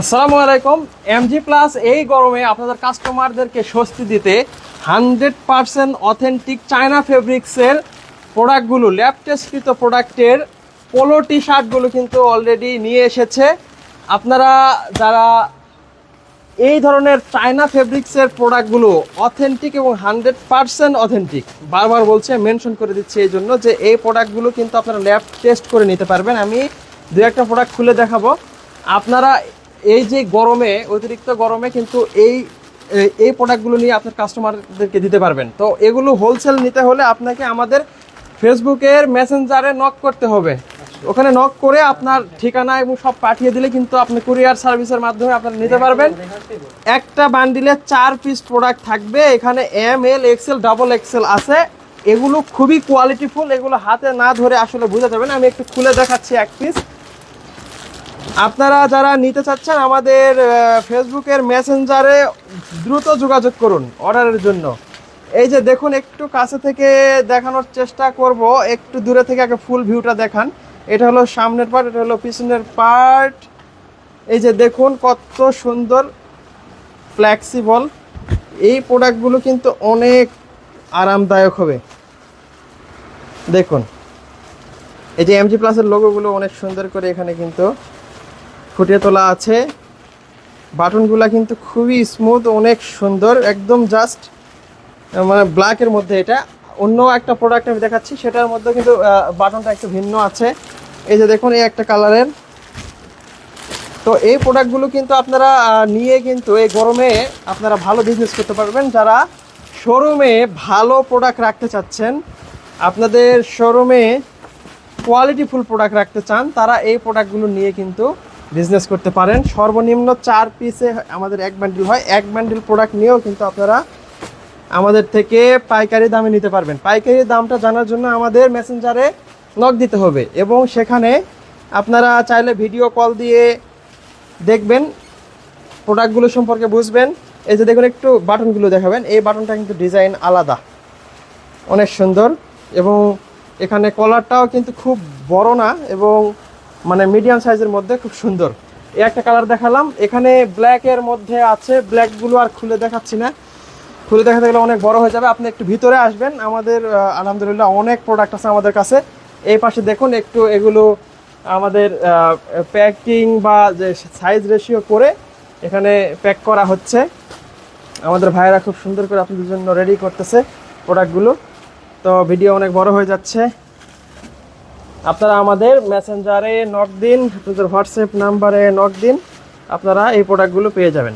আসসালামু আলাইকুম। MG plus এই গরমে আপনাদের কাস্টমারদেরকে স্বস্তি দিতে হান্ড্রেড পারসেন্ট অথেন্টিক চায়না ফেব্রিক্সের প্রোডাক্টগুলো ল্যাব টেস্টকৃত প্রোডাক্টের পোলো টি শার্টগুলো কিন্তু অলরেডি নিয়ে এসেছে। আপনারা যারা এই ধরনের চায়না ফেব্রিক্সের প্রোডাক্টগুলো অথেন্টিক এবং হান্ড্রেড পারসেন্ট অথেন্টিক বারবার বলছে মেনশন করে দিচ্ছে এই জন্য যে এই প্রোডাক্টগুলো কিন্তু আপনারা ল্যাব টেস্ট করে নিতে পারবেন। আমি দু একটা প্রোডাক্ট খুলে দেখাবো। আপনারা এই যে গরমে, অতিরিক্ত গরমে কিন্তু এই এই- প্রোডাক্টগুলো নিয়ে আপনার কাস্টমারদেরকে দিতে পারবেন। তো এগুলো হোলসেল নিতে হলে আপনাকে আমাদের ফেসবুকের মেসেঞ্জারে নক করতে হবে। ওখানে নক করে আপনার ঠিকানা এবং সব পাঠিয়ে দিলে কিন্তু আপনি কুরিয়ার সার্ভিসের মাধ্যমে আপনারা নিতে পারবেন। একটা বান্ডিলে চার পিস প্রোডাক্ট থাকবে। এখানে M L XL double XL আছে। এগুলো খুবই কোয়ালিটিফুল এগুলো হাতে না ধরে আসলে বোঝা যাবে না। আমি একটু খুলে দেখাচ্ছি এক পিস আপনারা যারা নিতে চাচ্ছেন আমাদের ফেসবুকের মেসেঞ্জারে দ্রুত যোগাযোগ করুন অর্ডারের জন্য। এই যে দেখুন, একটু কাছে থেকে দেখানোর চেষ্টা করব, একটু দূরে থেকে আগে ফুল ভিউটা দেখান। এটা হলো সামনের পার্ট এটা হলো পিছনের পার্ট এই যে দেখুন, কত সুন্দর ফ্লেক্সিবল এই প্রোডাক্টগুলো কিন্তু অনেক আরামদায়ক হবে। দেখুন, এই যে এমজি প্লাসের লোগোগুলো অনেক সুন্দর করে এখানে কিন্তু ফুটিয়ে তোলা আছে। বাটনগুলো কিন্তু খুবই স্মুথ অনেক সুন্দর, একদম জাস্ট মানে ব্ল্যাকের মধ্যে এটা। অন্য একটা প্রোডাক্ট আমি দেখাচ্ছি, সেটার মধ্যে কিন্তু বাটনটা একটু ভিন্ন আছে। এই যে দেখুন, এই একটা কালারের তো এই প্রোডাক্টগুলো কিন্তু আপনারা নিয়ে কিন্তু এই গরমে আপনারা ভালো বিজনেস করতে পারবেন। যারা শোরুমে ভালো প্রোডাক্ট রাখতে চাচ্ছেন, আপনাদের শোরুমে কোয়ালিটিফুল প্রোডাক্ট রাখতে চান, তারা এই প্রোডাক্টগুলো নিয়ে কিন্তু বিজনেস করতে পারেন। সর্বনিম্ন চার পিসে আমাদের এক বান্ডিল হয়। এক বান্ডিল প্রোডাক্ট নিয়েও কিন্তু আপনারা আমাদের থেকে পাইকারি দামে নিতে পারবেন। পাইকারি দামটা জানার জন্য আমাদের মেসেঞ্জারে নক দিতে হবে এবং সেখানে আপনারা চাইলে ভিডিও কল দিয়ে দেখবেন প্রোডাক্টগুলো সম্পর্কে বুঝবেন। এই যে দেখুন একটু বাটনগুলো দেখাবেন। এই বাটনটা কিন্তু ডিজাইন আলাদা। অনেক সুন্দর এবং এখানে কলারটাও কিন্তু খুব বড় না এবং মানে মিডিয়াম সাইজের মধ্যে খুব সুন্দর। এই একটা কালার দেখালাম। এখানে ব্ল্যাকের মধ্যে আছে। ব্ল্যাকগুলো আর খুলে দেখাচ্ছি না। খুলে দেখাতে গেলে অনেক বড় হয়ে যাবে। আপনি একটু ভিতরে আসবেন। আমাদের আলহামদুলিল্লাহ অনেক প্রোডাক্ট আছে আমাদের কাছে। এই পাশে দেখুন একটু এগুলো আমাদের প্যাকিং বা যে সাইজ রেশিও করে এখানে প্যাক করা হচ্ছে। আমাদের ভাইয়েরা খুব সুন্দর করে আপনাদের জন্য রেডি করতেছে প্রোডাক্টগুলো তো ভিডিও অনেক বড় হয়ে যাচ্ছে। আপনারা আমাদের মেসেঞ্জারে নক দিন, আপনাদের হোয়াটসঅ্যাপ নাম্বারে নক দিন, আপনারা এই প্রোডাক্টগুলো পেয়ে যাবেন।